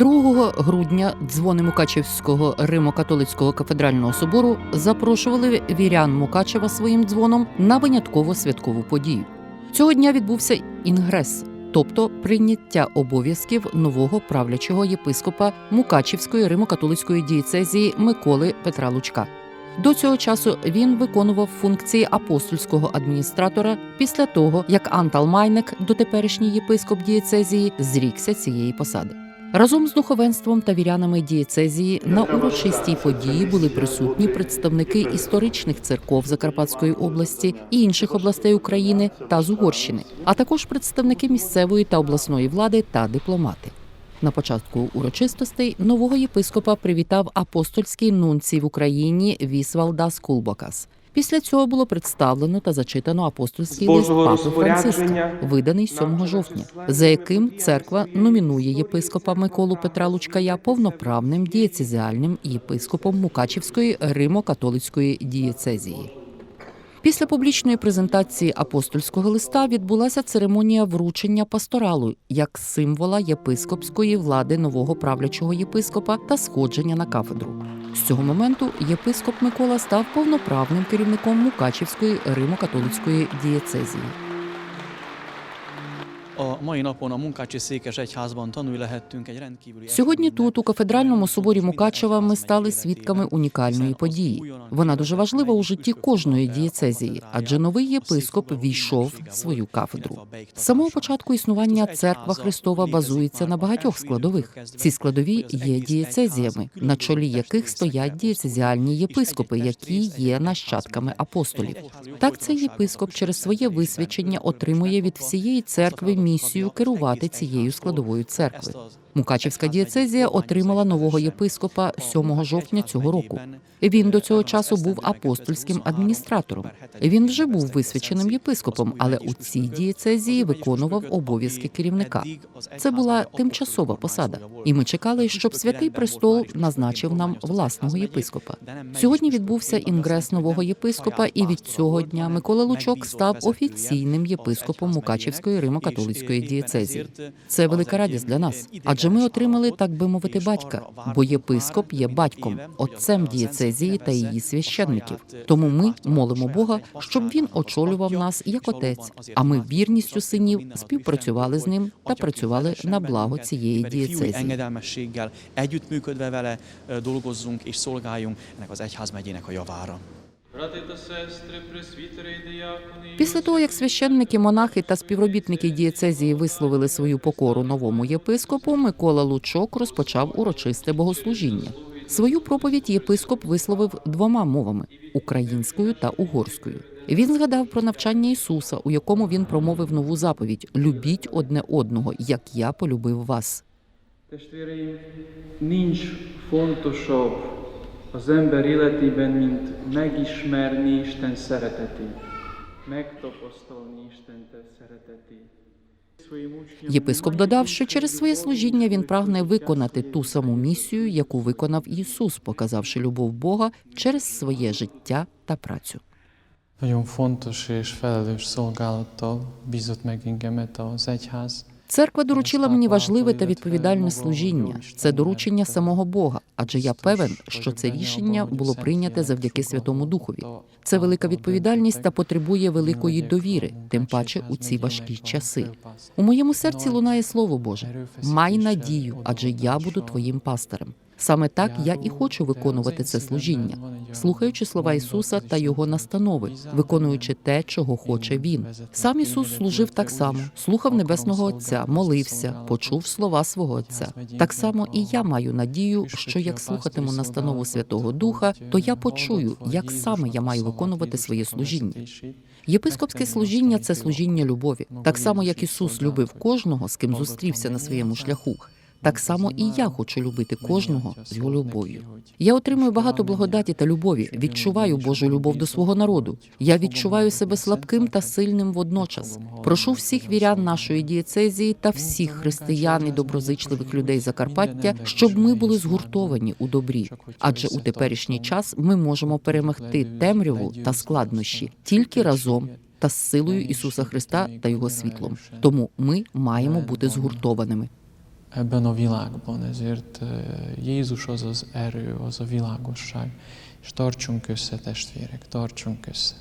2 грудня дзвони Мукачевського Римо-католицького кафедрального собору запрошували вірян Мукачева своїм дзвоном на винятково святкову подію. Цього дня відбувся інгрес, тобто прийняття обов'язків нового правлячого єпископа Мукачівської Римо-католицької дієцезії Миколи Петра Лучка. До цього часу він виконував функції апостольського адміністратора після того, як Антал Майнек, дотеперішній єпископ дієцезії, зрікся цієї посади. Разом з духовенством та вірянами дієцезії на урочистій події були присутні представники історичних церков Закарпатської області і інших областей України та з Угорщини, а також представники місцевої та обласної влади та дипломати. На початку урочистостей нового єпископа привітав апостольський нунцій в Україні Вісвалдас Кулбокас. Після цього було представлено та зачитано апостольський лист Папи Франциска, виданий 7 жовтня, за яким церква номінує єпископа Миколу Петра Лучкая повноправним дієцезіальним єпископом Мукачівської Римо-католицької дієцезії. Після публічної презентації апостольського листа відбулася церемонія вручення пасторалу як символа єпископської влади нового правлячого єпископа та сходження на кафедру. З цього моменту єпископ Микола став повноправним керівником Мукачівської Римо-католицької дієцезії. A mai napon a Munkácsi Székes Egyházban tanulni lehettünk Сьогодні тут, у кафедральному соборі Мукачева, ми стали свідками унікальної події. Вона дуже важлива у житті кожної дієцезії, адже новий єпископ війшов в свою кафедру. З самого початку існування церква Христова базується на багатьох складових. Ці складові є дієцезіями, на чолі яких стоять дієцезіальні єпископи, які є нащадками апостолів. Так цей єпископ через своє висвячення отримує від всієї церкви місію керувати цією складовою церкви. Мукачівська дієцезія отримала нового єпископа 7 жовтня цього року. Він до цього часу був апостольським адміністратором. Він вже був висвяченим єпископом, але у цій дієцезії виконував обов'язки керівника. Це була тимчасова посада, і ми чекали, щоб святий престол назначив нам власного єпископа. Сьогодні відбувся інгрес нового єпископа, і від цього дня Микола Лучок став офіційним єпископом Мукачівської Римо-католицької дієцезії. Це велика радість для нас, адже ми отримали, так би мовити, батька, бо єпископ є батьком, отцем дієцезії та її священників. Тому ми молимо Бога, щоб він очолював нас як отець. А ми вірністю синів співпрацювали з ним та працювали на благо цієї дієцезії. együttműködve vele dolgozzunk és szolgáljunk ennek az egyházmegyének a javára. Брати та сестри, пресвітери і Після того, як священники, монахи та співробітники дієцезії висловили свою покору новому єпископу, Микола Лучок розпочав урочисте богослужіння. Свою проповідь єпископ висловив двома мовами українською та угорською. Він згадав про навчання Ісуса, у якому він промовив нову заповідь: любіть одне одного, як я полюбив вас. Testvéreim, nincs fontosabb az ember életében, mint megismerni Isten szeretetét, megtapasztalni Isten te szeretetét. Єпископ додав, що через своє служіння він прагне виконати ту саму місію, яку виконав Ісус, показавши любов Бога через своє життя та працю. Nagyon fontos és felelős szolgálattal bízott meg engemet az egyház. Церква доручила мені важливе та відповідальне служіння. Це доручення самого Бога, адже я певен, що це рішення було прийняте завдяки Святому Духові. Це велика відповідальність та потребує великої довіри, тим паче у ці важкі часи. У моєму серці лунає слово Боже. Май надію, адже я буду твоїм пастирем. Саме так я і хочу виконувати це служіння, слухаючи слова Ісуса та Його настанови, виконуючи те, чого хоче Він. Сам Ісус служив так само, слухав Небесного Отця, молився, почув слова свого Отця. Так само і я маю надію, що як слухатиму настанову Святого Духа, то я почую, як саме я маю виконувати своє служіння. Єпископське служіння це служіння любові, так само як Ісус любив кожного, з ким зустрівся на своєму шляху. Так само і я хочу любити кожного з його любов'ю. Я отримую багато благодаті та любові, відчуваю Божу любов до свого народу. Я відчуваю себе слабким та сильним водночас. Прошу всіх вірян нашої дієцезії та всіх християн і доброзичливих людей Закарпаття, щоб ми були згуртовані у добрі. Адже у теперішній час ми можемо перемогти темряву та складнощі тільки разом. Та з силою Ісуса Христа та Його світлом. Тому ми маємо бути згуртованими. Ebben a világban, ezért Jézus az erő, az a világosság. És tartsunk össze, testvérek, tartsunk össze.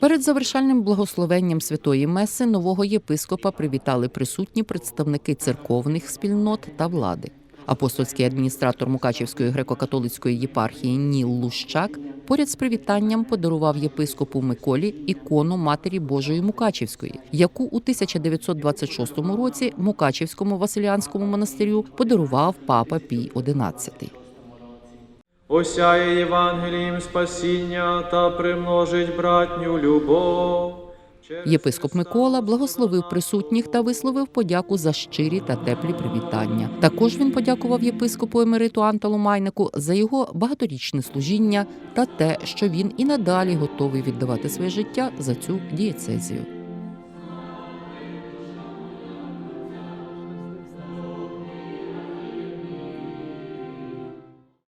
Перед завершальним благословенням святої меси нового єпископа привітали присутні представники церковних спільнот та влади. Апостольський адміністратор Мукачівської греко-католицької єпархії Ніл Лущак поряд з привітанням подарував єпископу Миколі ікону Матері Божої Мукачівської, яку у 1926 році Мукачівському Василіанському монастирю подарував папа Пій XI. осяє Євангелієм спасіння та примножить братню любов. Єпископ Микола благословив присутніх та висловив подяку за щирі та теплі привітання. Також він подякував єпископу емериту Анталу Майнику за його багаторічне служіння та те, що він і надалі готовий віддавати своє життя за цю дієцезію.